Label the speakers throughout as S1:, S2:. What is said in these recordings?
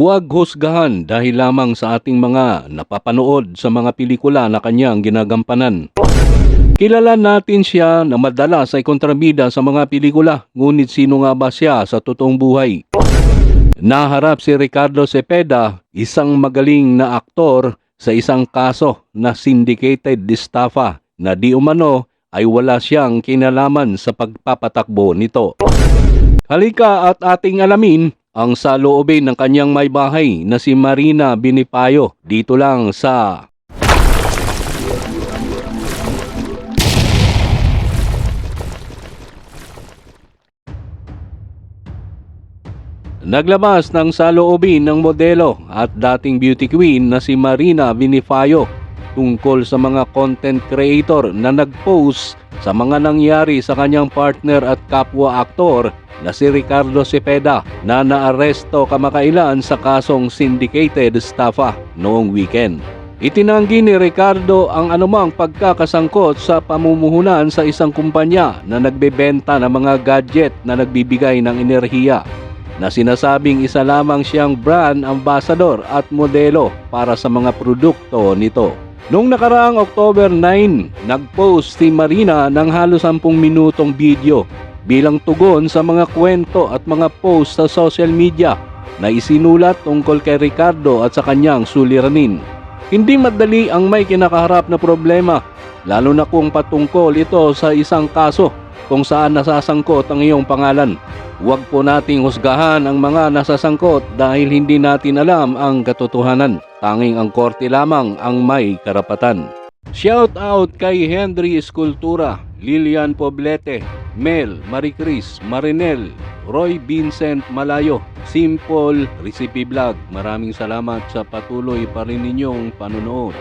S1: Huwag husgahan dahil lamang sa ating mga napapanood sa mga pelikula na kanyang ginagampanan. Kilala natin siya na madalas ay kontrabida sa mga pelikula, ngunit sino nga ba siya sa totoong buhay? Naharap si Ricardo Cepeda, isang magaling na aktor sa isang kaso na syndicated estafa na di umano ay wala siyang kinalaman sa pagpapatakbo nito. Halika at ating alamin ang saloobin ng kanyang may bahay na si Marina Binipayo dito lang sa Naglabas ng saloobin ng modelo at dating beauty queen na si Marina Binifayo tungkol sa mga content creator na nag-post sa mga nangyari sa kanyang partner at kapwa aktor na si Ricardo Cepeda na naaresto kamakailan sa kasong syndicated estafa noong weekend. Itinanggi ni Ricardo ang anumang pagkakasangkot sa pamumuhunan sa isang kumpanya na nagbebenta ng mga gadget na nagbibigay ng enerhiya na sinasabing isa lamang siyang brand ambassador at modelo para sa mga produkto nito. Noong nakaraang October 9, nag-post si Marina ng halos 10 minutong video bilang tugon sa mga kwento at mga post sa social media na isinulat tungkol kay Ricardo at sa kanyang suliranin. Hindi madali ang may kinakaharap na problema, lalo na kung patungkol ito sa isang kaso kung saan nasasangkot ang iyong pangalan. Huwag po nating husgahan ang mga nasasangkot dahil hindi natin alam ang katotohanan. Tanging ang korte lamang ang may karapatan. Shout out kay Henry Escultura, Lilian Poblete, Mel, Maricris, Marinel, Roy Vincent Malayo, Simple Recipe Vlog. Maraming salamat sa patuloy pa rin ninyong panonood.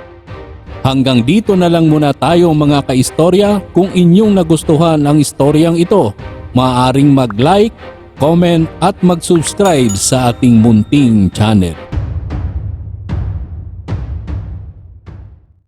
S1: Hanggang dito na lang muna tayo mga kaistorya. Kung inyong nagustuhan ang istoryang ito, maaaring mag-like, comment at mag-subscribe sa ating munting channel.